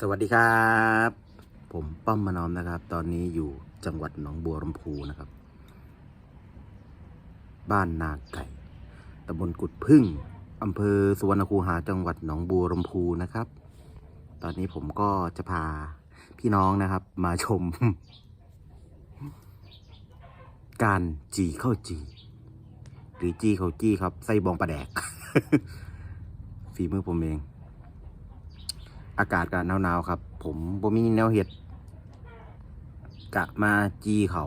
สวัสดีครับ ผมป้อมมานอมนะครับ ตอนนี้อยู่จังหวัดหนองบัวลำพูนะครับ บ้านนาไก่ตำบลกุดพึ่งอำเภอสุวรรณคูหาจังหวัดหนองบัวลำพูนะครับ ตอนนี้ผมก็จะพาพี่น้องนะครับ มาชม การจีข้าวจี หรือจีข้าวจีครับไส้บองปลาแดก ฝีมือผมเอง อากาศก็หนาวๆครับ ผมบ่มีแนวเห็ดกะมาจีเขา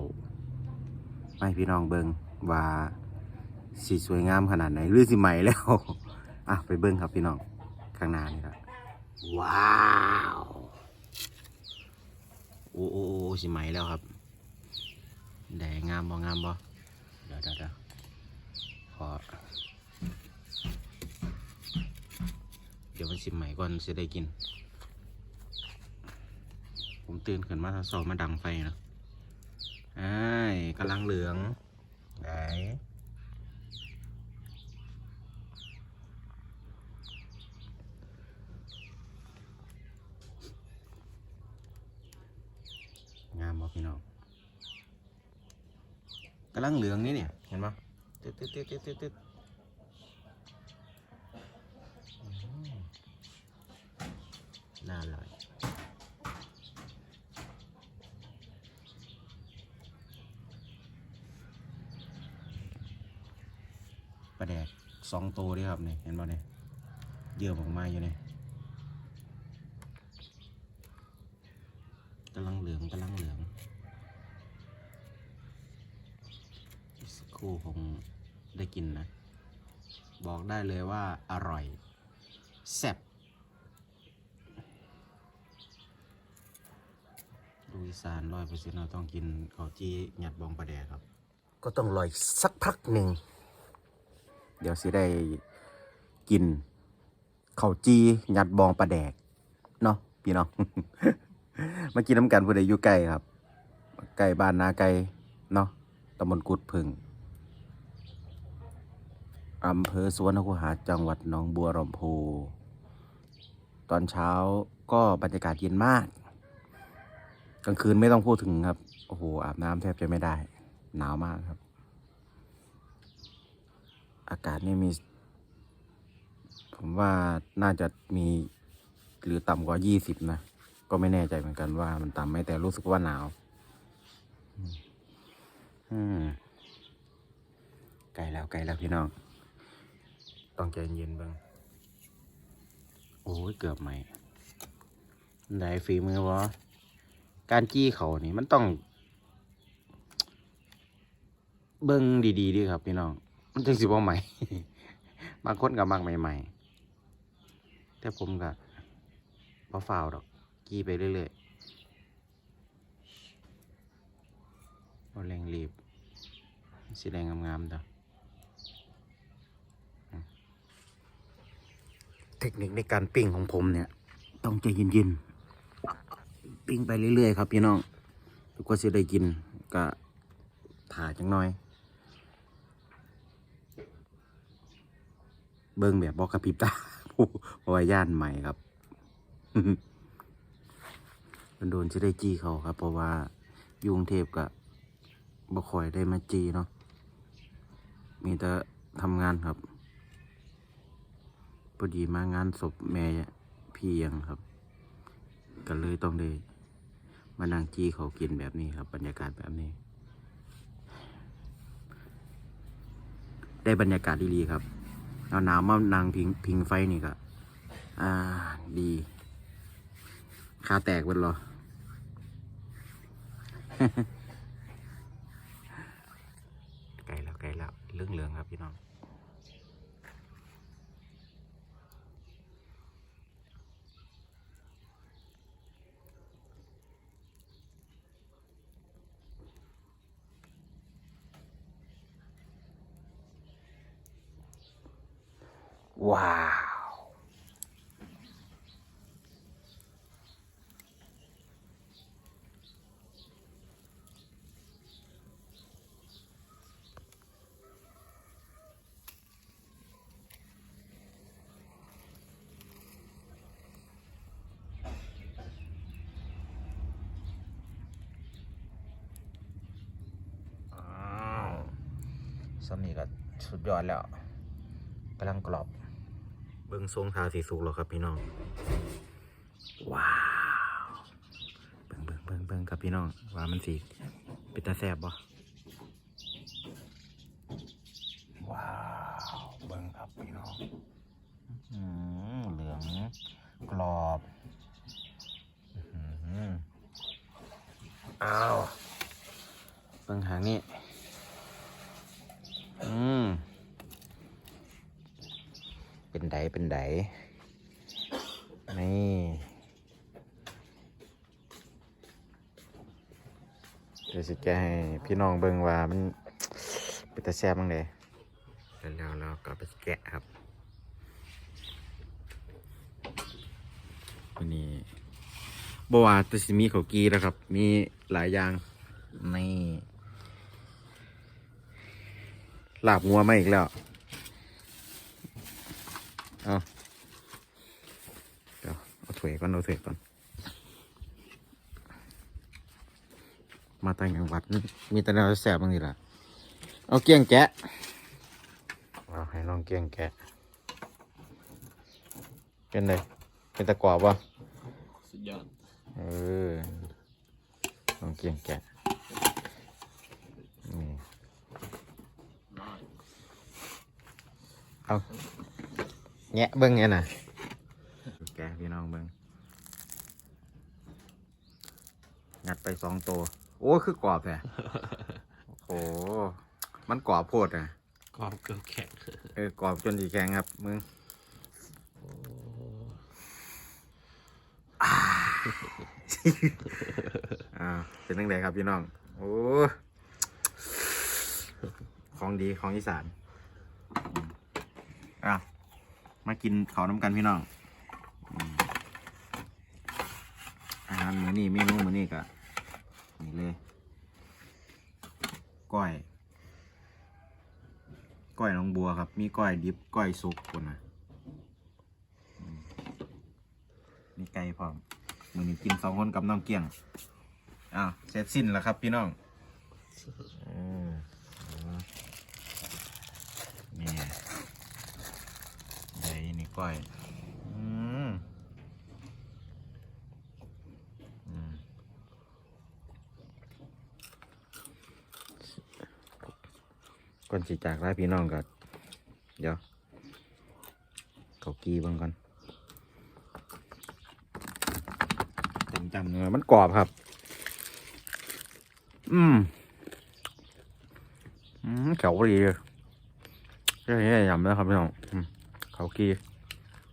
ไม่พี่น้องเบิงว่าสีสวยงามขนาดไหนหรือสิใหม่แล้วอะไปเบิ้งครับพี่น้องข้างหน้านี่ครับว้าวโอ้โอ้โอ้สิใหม่แล้วครับแดงงามบ่งามบ่เดี๋ยวเดี๋ยวเดี๋ยวขอ เดี๋ยวมันสิใหม่ก่อนจะได้กิน ผมตื่นขึ้นมาสอบมาดังไฟนะไอ้กำลังเหลืองไหนงามบ่พี่น้องกำลังเหลืองนี่เนี่ย เห็นปะตึ๊ดตึ๊ดตึ๊ดตึ๊ดตึ๊ดตึ๊ดอืม น่าอร่อยปลาแดกสองตัวด้วยครับนี่เห็นป่ะเนี่ยเยื่อออกมาอยู่เนี่ยกำลังเหลืองกำลังเหลืองสักครู่คงได้กินนะ บอกได้เลยว่าอร่อยแซ่บ ดูอีสานร้อยเปอร์เซ็นต์เราต้องกินข้าวจี้หยัดบองปลาแดกครับ ก็ต้องรอยสักพักหนึ่ง เดี๋ยวสิได้กินข้าวจียัดบองปลาแดกเนาะพี่น้อง มากินน้ำกันผู้ใดอยู่ใกล้ครับใกล้บ้านนาไกลเนาะตำบลกุดพึ่งอำเภอสวนคูหาจังหวัดหนองบัวลำพู ตอนเช้าก็บรรยากาศเย็นมาก กลางคืนไม่ต้องพูดถึงครับ โอ้โห อาบน้ำแทบจะไม่ได้ หนาวมากครับ อากาศนี่มี ผมว่าน่าจะมี หรือต่ำกว่ายี่สิบนะ ก็ไม่แน่ใจเหมือนกันว่ามันต่ำไหมแต่รู้สึกว่าหนาวอไกลแล้วไกลแล้วพี่น้อง ต้องใจเย็นบ้างโอ้ยเกือบไหมได้ฝีมือวะ การจี้เขานี่มันต้อง เบิ้งดีๆดีครับพี่น้อง มันจึงสิบ่ใหม่ บางคนกับมักใหม่ ๆ แต่ผมก็บ่ฟาวดอก กี้ไปเรื่อยๆบ่แรงรีบ สีแดงงามๆต่ออืมเทคนิคในการปิ้งของผมเนี่ย ต้องใจเย็นๆ ปิ้งไปเรื่อยๆครับพี่น้องทุกคนจะได้กินก็ถ่าจังน้อย เบิ้งแบบบอกระพริบตาเพราะว่าย่านใหม่ครับมันโดนจะได้จี้เขาครับ เพราะว่ายุงเทพกับบ่คอยได้มาจีเนาะ มีแต่ทำงานครับพอดีมางานศพแม่พี่ยังครับ ก็เลยต้องได้ มานั่งจี้เขากินแบบนี้ครับ บรรยากาศแบบนี้ ได้บรรยากาศดีๆครับเอาหนาวมานางพิงพิงไฟนี่ก็อ่าดีคาแตกเบิดเหรอไกลแล้วไกลแล้วเรื่องเหลืองครับพี่น้อง ว้าว อ้ามีก็สุดยอดแล้วกำลังกรอบ เบิ้งทรงทาสีสุกแล้วครับพี่น้อง ว้าวเบิ้งเบิ้งเบิ้งเบิ้งครับพี่น้อง ว่ามันสีเป็นตาแซบบ่ว้าวเบิ้งครับพี่น้องอืมเหลืองกรอบอื้อหืออ้าวเบิ่งหางนี่อืม เป็นไดเป็นไดนี่เดี๋ยวสิแกให้พี่น้องเบิ่งว่ามันเป็นตาแซ่บบ้งเลยแล้วเราก็ไปแกะครับวันนี้บว่าแตสิมีเขากีนะครับ มีหลายอย่างนี่ลาบงัวมาอีกแล้ว เอาเดี๋ยวเอาถ้วยก่อนเอาถ้วยก่อน มาต่างจังหวัดนี่มีแต่แนวแสบบ้างนี่ล่ะเอาเกี้ยงแกะเอาให้น้องเกี้ยงแกะ เป็นไงเป็นตะกรอบวะสุดยอด เออลองเกียงแกะนี่เอา แงะเบิ้งเนี่ยนะแกะพี่น้องเบิ้งงัดไปสองตัว โอ้คือกรอบแท้โอ้โหมันกรอบโพดอะกรอบเกือบแข็งเออกรอบจนสีแข็งครับมึงอ่าเป็นตั้งแต่ครับพี่น้อง โอ้ ของดีของอีสานอืมอะ มากินข้าวน้ำกันพี่น้องอืมอาหารมื้อนี้เมนูมื้อนี้ก็นี่เลยก้อยก้อยหน้องบัวครับ มีก้อยดิบก้อยสุกคนนะอืมมีไก่พร้อมมื้อนี้กินสองคนกับน้องเกี้ยงอ้าวเสร็จสิ้นแล้วครับพี่น้องอืมนี่ไดนี่ ก้อยอืมก่อนสิจากลาพี่น้องก็เดี๋ยวเขากีบ้างก่อนเต็มจำเนื้อมันกรอบครับ อืม อืมเขียวดีเลยเรื่องนี้ยำนะครับพี่น้องเขากี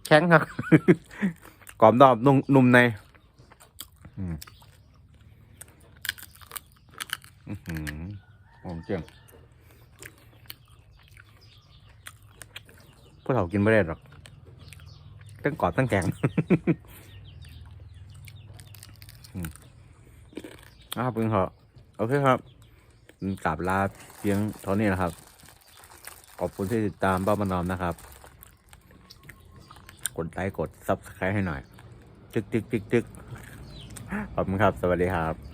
แข็งครับกรอบนอกนุ่มนุ่มในอืมอื้อหือหอมเจียงพวกเรากินไม่ได้หรอกตั้งกรอบตั้งแข็งอืมอะครับเพิ่งเหอะโอเคครับกลับลาเพียงเท่านี้นะครับ ขอบคุณที่ติดตามบ้ามันนอมนะครับ กดไลค์กดซับสไครต์ให้หน่อยจึกจึกจึกจึกขอบคุณครับ สวัสดีครับ